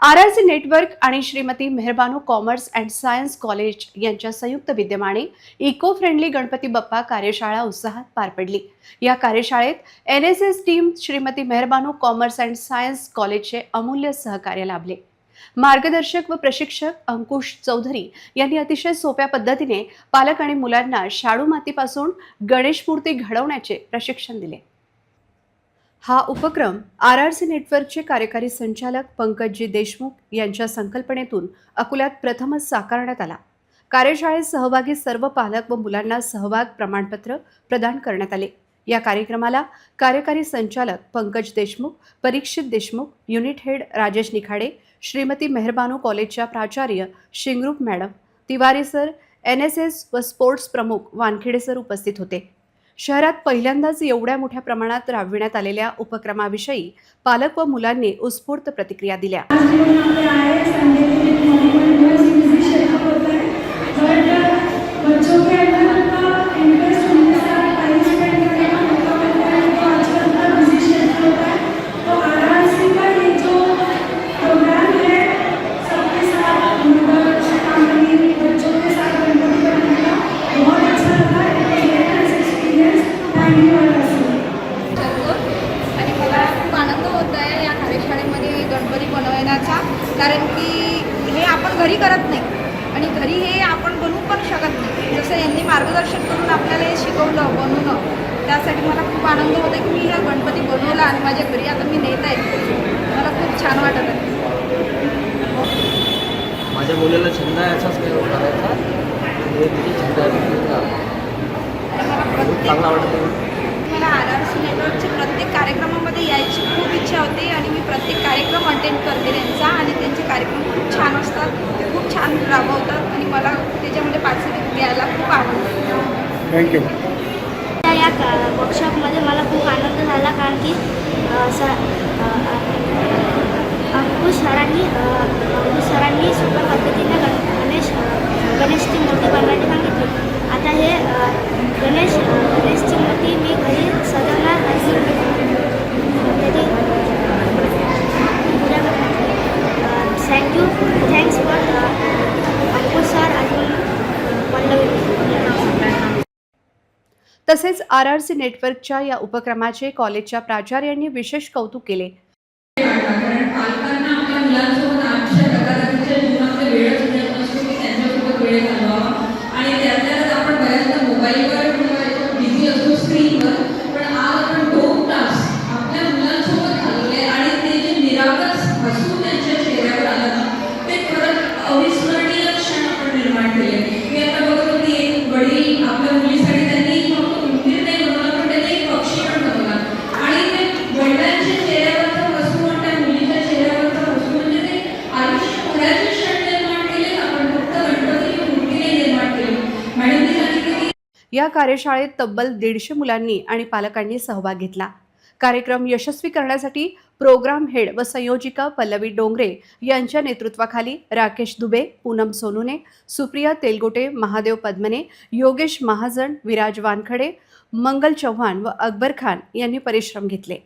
R R C network आणि Shrimati Meharbanu commerce and science college यांच्या संयुक्त विद्यमाने इको फ्रेंडली गणपती बाप्पा कार्यशाळा उत्साहात पार पडली. या कार्यशाळेत N S S team Shrimati Meharbanu commerce and science कॉलेजचे अमूल्य सहकार्य लाभले. मार्गदर्शक व प्रशिक्षक अंकुश चौधरी यांनी अतिशय सोप्या पद्धतीने पालक आणि मुलांना शाडू मातीपासून गणेश मूर्ती घडवण्याचे प्रशिक्षण दिले. हा उपक्रम आर आर सी नेटवर्कचे कार्यकारी संचालक पंकजी देशमुख यांच्या संकल्पनेतून अकोल्यात प्रथमच साकारण्यात आला. कार्यशाळेत सहभागी सर्व पालक व मुलांना सहभाग प्रमाणपत्र प्रदान करण्यात आले. या कार्यक्रमाला कार्यकारी संचालक पंकज देशमुख परीक्षित देशमुख युनिट हेड राजेश निखाडे श्रीमती मेहरबानू कॉलेजच्या प्राचार्य Shingrup madam Tiwari sir N S S व स्पोर्ट्स प्रमुख वानखेडे सर उपस्थित होते. शहरात पहिल्यांदाच एवढ्या मोठ्या प्रमाणात राबविण्यात आलेल्या उपक्रमाविषयी पालक व मुलांनी उत्स्फूर्त प्रतिक्रिया दिल्या आज जीवन आपके आए संडे के दिन मॉर्निंग में बस बिजी शेड्यूल होता है बट बच्चों के अंदर उनका इंटरेस्ट उनके साथ टाइम स्पेंड करने का मौका मिलता है तो आजकल का बिजी शेड्यूल होता है तो आर का ये जो प्रोग्राम है सबके साथ मतलब फैमिली बच्चों के साथ गणपति करने का बहुत अच्छा लगा एक्सपीरियंस थैंक यू आर करतो आणि मला खूप आनंद होत आहे या कार्यशाळेमध्ये गणपती बनवण्याचा कारण की हे आपण घरी करत नाही. आणि घरी हे आपण बनवू पण शकत नाही. जसं यांनी मार्गदर्शन करून आपल्याला हे शिकवलं बनवणं त्यासाठी मला खूप आनंद होत आहे की मी हा गणपती बनवला आणि माझ्या घरी आता मी नेत आहे. मला खूप छान वाटत आहे. माझ्या मुलीला छंद आहे असाच काही करायचा हे छंद आहे. चांगला वाटतं मला आर आर सी नेटवर्कचे प्रत्येक कार्यक्रमामध्ये यायची खूप इच्छा होती आणि मी प्रत्येक कार्यक्रम अटेंड करते त्यांचा आणि त्यांचे कार्यक्रम खूप छान असतात ते खूप छान राबवतात आणि मला त्याच्यामध्ये पार्टिसिपेट घ्यायला खूप आवडतं. थँक्यू त्या या वर्कशॉपमध्ये मला खूप आनंद झाला कारण की अंकुश सरांनी अंकुश सरांनी सोप्या पद्धतीने गण गणेश गणेशची मूर्ती बनवायला सांगितली आता हे अ, गणेश अ, गणेशची मूर्ती मी घरी सजवणार आणि त्याची पूजा करणार thank you thanks for Ankush sir अजून पल्लवी तसेच आर आर सी नेटवर्कच्या या उपक्रमाचे कॉलेजच्या प्राचार्यांनी विशेष कौतुक केले. या कार्यशाळेत तब्बल दीडशे मुलांनी आणि पालकांनी सहभाग घेतला. कार्यक्रम यशस्वी करण्यासाठी प्रोग्राम हेड व संयोजिका पल्लवी डोंगरे यांच्या नेतृत्वाखाली राकेश दुबे पूनम सोनूने सुप्रिया तेलगोटे महादेव पद्मने योगेश महाजन विराज वानखडे मंगल चव्हाण व अकबर खान यांनी परिश्रम घेतले.